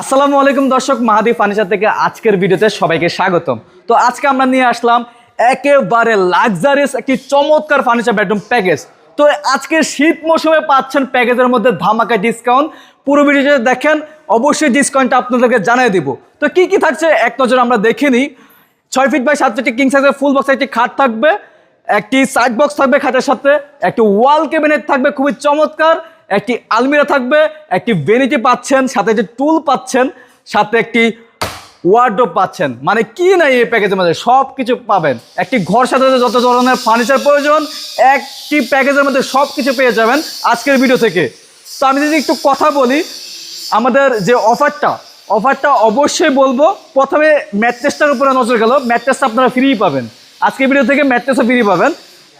আসসালামু আলাইকুম দর্শক, মাহাদি ফার্নিচার থেকে আজকের ভিডিওতে সবাইকে স্বাগতম। তো আজকে আমরা নিয়ে আসলাম একেবারে লাক্সারিয়াস একটি চমৎকার ফার্নিচার বেডরুম প্যাকেজ তো আজকে শীত মৌসুমে পাচ্ছেন প্যাকেজের মধ্যে ধামাকা ডিসকাউন্ট পুরো ভিডিওতে দেখেন, অবশ্যই ডিসকাউন্টটা আপনাদেরকে জানিয়ে দিব। তো কি কি থাকছে এক নজর আমরা দেখে নিই। ছয় ফিট বাই সাত ফিট কিং সাইজের ফুল বক্স একটি খাট থাকবে, একটি সাইড বক্স থাকবে খাটের সাথে, একটি ওয়াল ক্যাবিনেট থাকবে, খুবই চমৎকার। একটি আলমিরা থাকবে, একটি ভেনিটি পাচ্ছেন, সাথে একটি টুল পাচ্ছেন, সাথে একটি ওয়ার্ডরোব পাচ্ছেন। মানে কি নাই এই প্যাকেজের মধ্যে? সব কিছু পাবেন। একটি ঘর সাজাতে যত ধরনের ফার্নিচার প্রয়োজন, একটি প্যাকেজের মধ্যে সব কিছু পেয়ে যাবেন আজকের ভিডিও থেকে। তো আমি যদি একটু কথা বলি, আমাদের যে অফারটা অফারটা অবশ্যই বলব, প্রথমে ম্যাট্রেসটার উপরে নজর গেল ম্যাট্রেসটা আপনারা ফ্রি পাবেন। আজকের ভিডিও থেকে ম্যাট্রেসও ফ্রি পাবেন।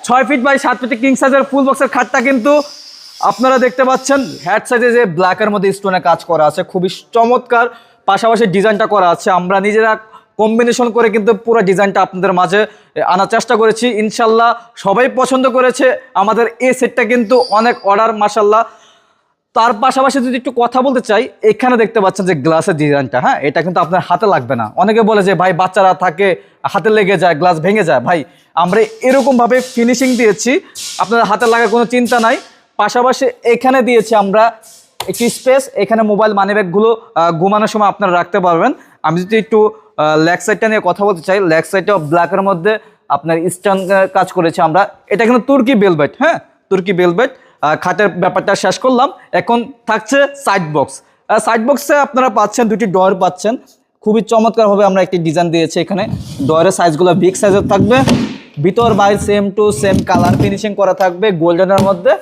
ছয় ফিট বাই সাত ফিট কিং সাইজের ফুল বক্সের খাটটা কিন্তু আপনারা দেখতে পাচ্ছেন হ্যাড সাইজে যে ব্ল্যাকের মধ্যে স্টোনে কাজ করা আছে, খুবই চমৎকার। পাশাপাশি ডিজাইনটা করা আছে। আমরা নিজেরা কম্বিনেশন করে কিন্তু পুরো ডিজাইনটা আপনাদের মাঝে আনার চেষ্টা করেছি। ইনশাল্লাহ সবাই পছন্দ করেছে। আমাদের এই সেটটা কিন্তু অনেক অর্ডার মাসাল্লাহ তার পাশাপাশি যদি একটু কথা বলতে চাই, এখানে দেখতে পাচ্ছেন যে গ্লাসের ডিজাইনটা হ্যাঁ? এটা কিন্তু আপনার হাতে লাগবে না। অনেকে বলে যে, ভাই, বাচ্চারা থাকে, হাতে লেগে যায় গ্লাস ভেঙে যায়। ভাই, আমরা এরকমভাবে ফিনিশিং দিয়েছি। আপনার হাতে লাগার কোনো চিন্তা নাই। পাশাপাশি এখানে দিয়েছি আমরা একটি স্পেস এখানে মোবাইল মানি ব্যাগগুলো ঘুমানোর সময় আপনারা রাখতে পারবেন। আমি যদি একটু লেগ সাইডটা নিয়ে কথা বলতে চাই লেগ সাইডটা ব্ল্যাকের মধ্যে আপনার স্টান কাজ করেছি আমরা। এটা কিন্তু তুর্কি বেলবেট হ্যাঁ? তুর্কি বেলবেট খাটের ব্যাপারটা শেষ করলাম। এখন থাকছে সাইড বক্স সাইড বক্সে আপনারা পাচ্ছেন, দুটি ডয়ার পাচ্ছেন। খুবই চমৎকারভাবে আমরা একটি ডিজাইন দিয়েছি এখানে। ডয়ারের সাইজগুলো বিগ সাইজের থাকবে। ভিতর বাইর same to same colour finishing করা থাকবে গোল্ডেনের মধ্যে।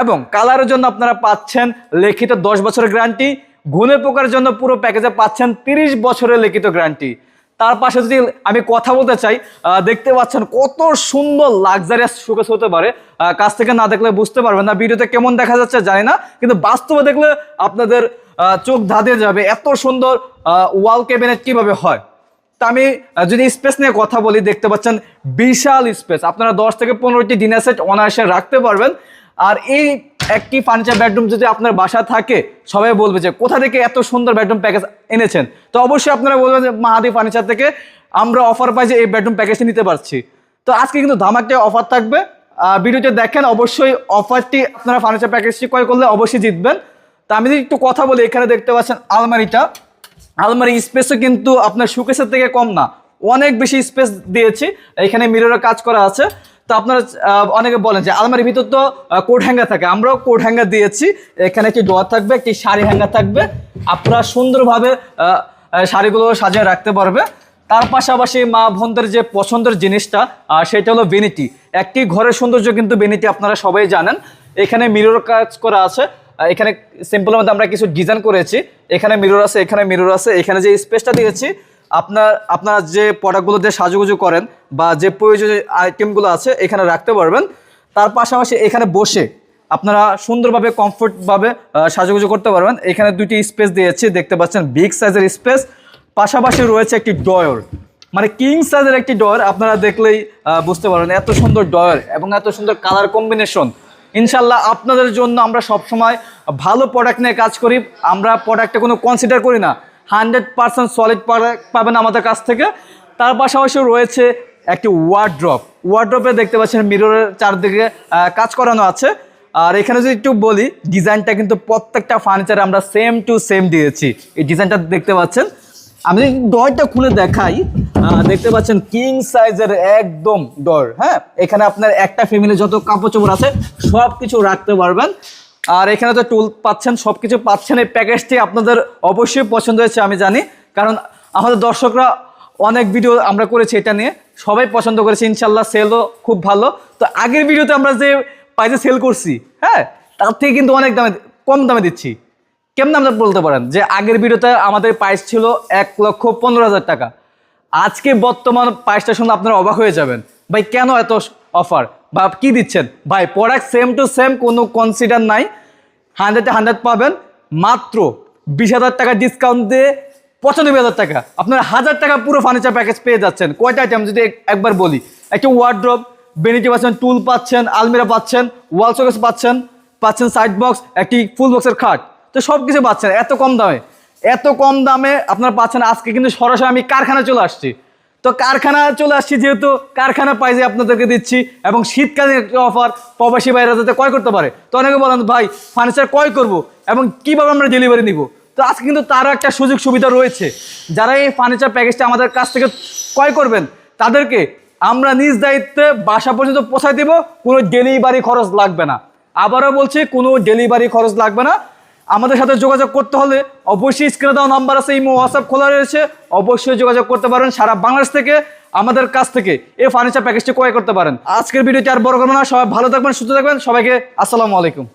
এবং কালারের জন্য আপনারা পাচ্ছেন লিখিত দশ বছরের গ্যারান্টি ঘুনে পোকার জন্য পুরো প্যাকেজে পাচ্ছেন তিরিশ বছরের লিখিত গ্যারান্টি। তার পাশে যদি আমি কথা বলতে চাই দেখতে পাচ্ছেন কত সুন্দর লাক্সারিয়াস শোকেস হতে পারে। কাছ থেকে না দেখলে বুঝতে পারবেন না, ভিডিওতে কেমন দেখা যাচ্ছে জানি না, কিন্তু বাস্তবে দেখলে আপনাদের চোখ ধাঁধিয়ে যাবে এত সুন্দর ওয়াল ক্যাবিনেট কীভাবে হয়। তা আমি যদি স্পেস নিয়ে কথা বলি, দেখতে পাচ্ছেন বিশাল স্পেস। আপনারা দশ থেকে পনেরোটি ডিনার সেট অনায়াসে রাখতে পারবেন। আর এই একটি ফার্নিচার বেডরুম যদি আপনার বাসা থাকে, সবাই বলবে যে কোথা থেকে এত সুন্দর বেডরুম প্যাকেজ এনেছেন? তো অবশ্যই আপনারা বলবেন যে মাহাদি ফার্নিচার থেকে আমরা অফার পাই যে এই বেডরুম প্যাকেজটি নিতে পারছি। তো আজকে কিন্তু ধামাকটা অফার থাকবে। ভিডিওতে দেখেন অবশ্যই অফারটি আপনারা ফার্নিচার প্যাকেজটি ক্রয় করলে অবশ্যই জিতবেন। তা আমি যদি একটু কথা বলি, এখানে দেখতে পাচ্ছেন আলমারিটা। আলমারি স্পেসও কিন্তু আপনার সুকেসের থেকে কম না, অনেক বেশি স্পেস দিয়েছি। এখানে মিররের কাজ করা আছে। তো আপনারা অনেকে বলেন যে আলমারির ভিতর তো কোট হ্যাঙ্গার থাকে। আমরাও কোট হ্যাঙ্গার দিয়েছি। এখানে একটি ডোয়ার থাকবে একটি শাড়ি হ্যাঙ্গার থাকবে, আপনারা সুন্দরভাবে শাড়িগুলো সাজিয়ে রাখতে পারবে। তার পাশাপাশি মা বোনদের যে পছন্দের জিনিসটা সেটা হলো বেনিটি। একটি ঘরের সৌন্দর্য কিন্তু বেনিটি আপনারা সবাই জানেন। এখানে মিরর কাজ করা আছে। এখানে সিম্পলের মধ্যে আমরা কিছু ডিজাইন করেছি। এখানে মিরর আছে, এখানে মিরর আছে। এখানে যে স্পেসটা দিয়েছি আপনার আপনার যে প্রোডাক্টগুলো দিয়ে সাজুগুজু করেন বা যে প্রয়োজনীয় আইটেমগুলো আছে, এখানে রাখতে পারবেন। তার পাশাপাশি এখানে বসে আপনারা সুন্দরভাবে কমফোর্টভাবে সাজুগুজু করতে পারবেন। এখানে দুটি স্পেস দিয়েছি, দেখতে পাচ্ছেন বিগ সাইজের স্পেস পাশাপাশি রয়েছে একটি ডয়র মানে কিং সাইজের একটি ডয়ার আপনারা দেখলেই বুঝতে পারবেন, এত সুন্দর ডয়ার এবং এত সুন্দর কালার কম্বিনেশন ইনশাল্লাহ আপনাদের জন্য আমরা সবসময় ভালো প্রোডাক্ট নিয়ে কাজ করি। আমরা প্রোডাক্টে কোনো কনসিডার করি না। হান্ড্রেড পার্সেন্ট সলিড পাবেন আমাদের কাছ থেকে। তার পাশাপাশি রয়েছে একটি ওয়ার্ড্রপ ওয়ার্ড্রপে দেখতে পাচ্ছেন মিররের চারদিকে কাজ করানো আছে। আর এখানে যদি একটু বলি ডিজাইনটা কিন্তু প্রত্যেকটা ফার্নিচারে আমরা সেম টু সেম দিয়েছি। এই ডিজাইনটা দেখতে পাচ্ছেন। আমি যদি ডরটা খুলে দেখাই দেখতে পাচ্ছেন কিং সাইজের একদম ডর হ্যাঁ? এখানে আপনার একটা ফ্যামিলি যত কাপড় চোপড় আছে সব কিছু রাখতে পারবেন। আর এখানে তো টুল পাচ্ছেন সব কিছু পাচ্ছেন। এই প্যাকেজটি আপনাদের অবশ্যই পছন্দ হয়েছে, আমি জানি। কারণ আমাদের দর্শকরা অনেক ভিডিও আমরা করেছি এটা নিয়ে। সবাই পছন্দ করেছে, ইনশাল্লাহ সেলও খুব ভালো। তো আগের ভিডিওতে আমরা যে প্রাইসে সেল করছি হ্যাঁ তার থেকে কিন্তু অনেক দামে, কম দামে দিচ্ছি। কেমন আপনার বলতে পারেন? যে আগের ভিডিওতে আমাদের প্রাইস ছিল এক লক্ষ পনেরো হাজার টাকা। আজকে বর্তমান প্রাইসটা শুনে আপনারা অবাক হয়ে যাবেন। ভাই, কেন এত অফার। বা কি দিচ্ছেন? ভাই প্রোডাক্ট সেম টু সেম কোনো কনসিডার নাই। হান্ড্রেডে হান্ড্রেড পাবেন। মাত্র বিশ হাজার টাকা ডিসকাউন্ট দিয়ে পঁচানব্বই হাজার টাকা। আপনার হাজার টাকা পুরো ফার্নিচার প্যাকেজ পেয়ে যাচ্ছেন। কয়টা আইটেম যদি একবার বলি। একটা ওয়ার্ড্রপ বেনিটি পাচ্ছেন টুল পাচ্ছেন আলমিরা পাচ্ছেন ওয়াল শোকেস পাচ্ছেন পাচ্ছেন সাইড বক্স একটি ফুল বক্সের খাট। তো সব কিছু পাচ্ছেন। এত কম দামে। এত কম দামে আপনারা পাচ্ছেন। আজকে কিন্তু সরাসরি আমি কারখানা চলে আসছি। তো কারখানা চলে আসছি যেহেতু কারখানা প্রাইজে আপনাদেরকে দিচ্ছি এবং শীতকালীন একটা অফার প্রবাসী বাইরে যাতে ক্রয় করতে পারে। তো অনেকে বলেন, ভাই ফার্নিচার ক্রয় করব এবং কীভাবে আমরা ডেলিভারি নিব? তো আজকে কিন্তু তারও একটা সুযোগ সুবিধা রয়েছে। যারা এই ফার্নিচার প্যাকেজটা আমাদের কাছ থেকে ক্রয় করবেন, তাদেরকে আমরা নিজ দায়িত্বে বাসা পর্যন্ত পৌঁছায় দিব। কোনো ডেলিভারি খরচ লাগবে না। আবারও বলছি, কোনো ডেলিভারি খরচ লাগবে না। আমাদের সাথে যোগাযোগ করতে হলে অবশ্যই স্ক্রিনে দেওয়া নাম্বার আছে, ইমো হোয়াটসঅ্যাপ খোলা রয়েছে। অবশ্যই যোগাযোগ করতে পারেন সারা বাংলাদেশ থেকে, আমাদের কাছ থেকে এই ফার্নিচার প্যাকেজটি ক্রয় করতে পারেন। আজকের ভিডিওটি আর বড় করব না, সবাই ভালো থাকবেন, সুস্থ থাকবেন, সবাইকে আসসালামু আলাইকুম।